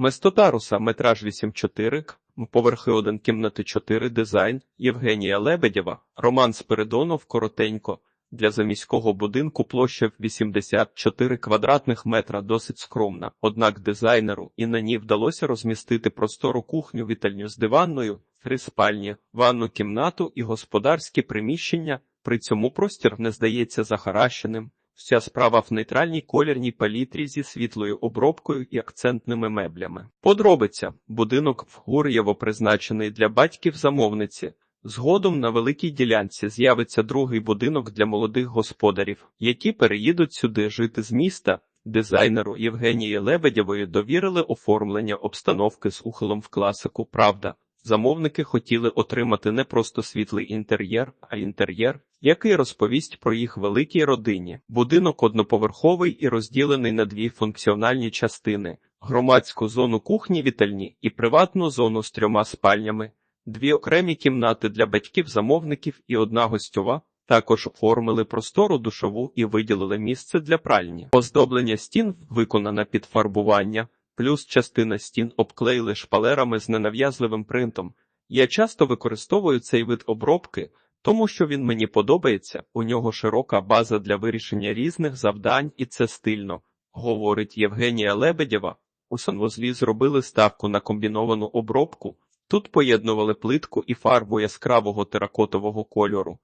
Местотаруса, метраж 8,4, к, поверхи 1, кімнати 4, дизайн, Євгенія Лебедєва, Роман Спиридонов, коротенько. Для заміського будинку площа 84 квадратних метра досить скромна, однак дизайнеру і на ній вдалося розмістити простору кухню, вітальню з диванною, три спальні, ванну кімнату і господарські приміщення, при цьому простір не здається захаращеним. Вся справа в нейтральній колірній палітрі зі світлою обробкою і акцентними меблями. Подробиця. Будинок в Гур'єво призначений для батьків замовниці. Згодом на великій ділянці з'явиться другий будинок для молодих господарів, які переїдуть сюди жити з міста. Дизайнеру Євгенії Лебедєвої довірили оформлення обстановки з ухилом в класику. Правда, замовники хотіли отримати не просто світлий інтер'єр, а інтер'єр, який розповість про їх великій родині. Будинок одноповерховий і розділений на дві функціональні частини: громадську зону кухні вітальні і приватну зону з трьома спальнями. Дві окремі кімнати для батьків-замовників і одна гостьова. Також оформили простору душову і виділили місце для пральні. Оздоблення стін виконане під фарбування, плюс частина стін обклеїли шпалерами з ненав'язливим принтом. Я часто використовую цей вид обробки, тому що він мені подобається. У нього широка база для вирішення різних завдань, і це стильно, говорить Євгенія Лебедєва. У санвузлі зробили ставку на комбіновану обробку. Тут поєднували плитку і фарбу яскравого теракотового кольору.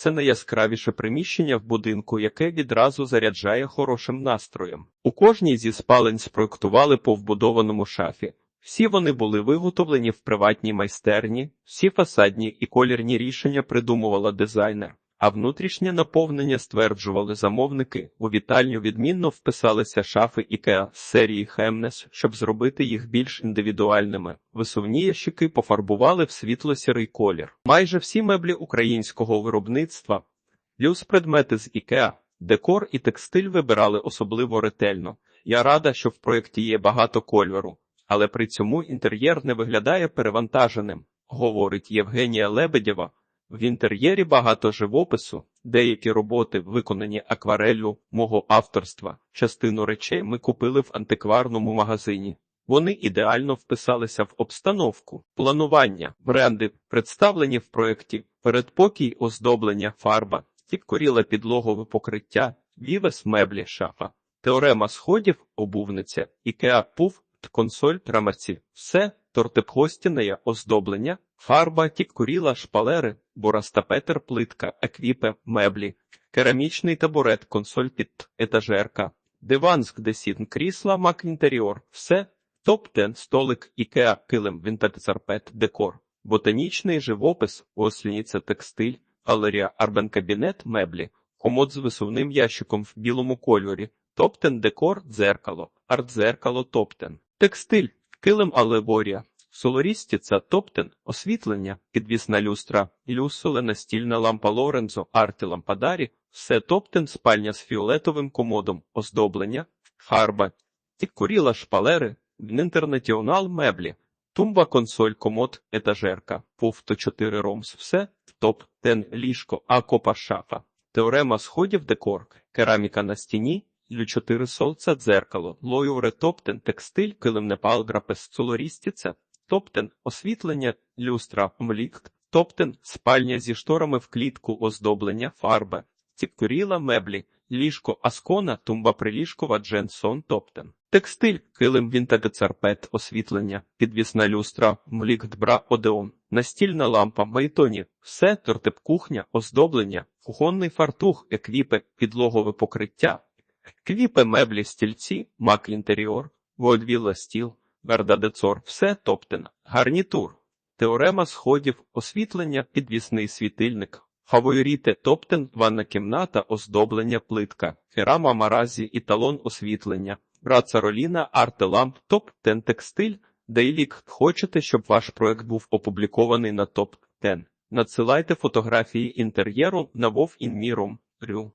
Це найяскравіше приміщення в будинку, яке відразу заряджає хорошим настроєм. У кожній зі спалень спроектували по вбудованому шафі. Всі вони були виготовлені в приватній майстерні, всі фасадні і колірні рішення придумувала дизайнер, а внутрішнє наповнення стверджували замовники. У вітальню відмінно вписалися шафи IKEA з серії Хемнес, щоб зробити їх більш індивідуальними. Висувні ящики пофарбували в світло-сірий колір. Майже всі меблі українського виробництва, плюс предмети з IKEA, декор і текстиль вибирали особливо ретельно. Я рада, що в проєкті є багато кольору але при цьому інтер'єр не виглядає перевантаженим, говорить Євгенія Лебедєва. В інтер'єрі багато живопису, деякі роботи виконані аквареллю мого авторства. Частину речей ми купили в антикварному магазині. Вони ідеально вписалися в обстановку, планування, бренди, представлені в проєкті, передпокій, оздоблення, фарба, підкоріла підлогове покриття, вівес меблі, шафа, теорема сходів, обувниця, ікеа пуф, консоль трамерці, все, тортепхостіне оздоблення, фарба, тіккуріла, шпалери, бурастапетер, плитка, еквіпе, меблі, керамічний табурет, консоль під етажерка, диван з десін, крісла, мак інтеріор, все, топ-10, столик, ікеа, килим, вінтаж-карпет, декор, ботанічний живопис, осліниця, текстиль, галерія, арбен-кабінет, меблі, комод з висувним ящиком в білому кольорі, топтен декор, дзеркало, арт-дзеркало, топтен. Текстиль, килим алегорія, солорістіця, топтен, освітлення, підвісна люстра, люсоле, настільна лампа Лорензо, арти лампадарі, все топтен, спальня з фіолетовим комодом, оздоблення, фарба, тіккуріла шпалери, інтернаціонал меблі, тумба, консоль, комод, етажерка, пуфто 4 ромс, все, топ, тен, ліжко, акопа шафа, теорема сходів, декор, кераміка на стіні, Лю 4 солца дзеркало, лоюре топтен, текстиль, килимне палграпес, цулорістіце, топтен, освітлення, люстра, млікт, топтен, спальня зі шторами в клітку, оздоблення, фарба, тіккуріла, меблі, ліжко, аскона, тумба приліжкова, дженсон, топтен. Текстиль, килим вінтагецарпет, освітлення, підвісна люстра, млікт бра, одеон, настільна лампа, майтоні, все, тортип кухня, оздоблення, кухонний фартух, еквіпе, підлогове покриття, Квіпи, меблі, стільці, мак інтеріор, водвіла стіл, вердадецор, все топтен, гарнітур, теорема сходів, освітлення, підвісний світильник, фаворіти топтен, ванна кімната, оздоблення, плитка, керама маразі і талон освітлення, браца роліна, артеламп, топ-10 текстиль, дейлік. Хочете, щоб ваш проект був опублікований на топ-10? Надсилайте фотографії інтер'єру на Вов Інміром. Рю.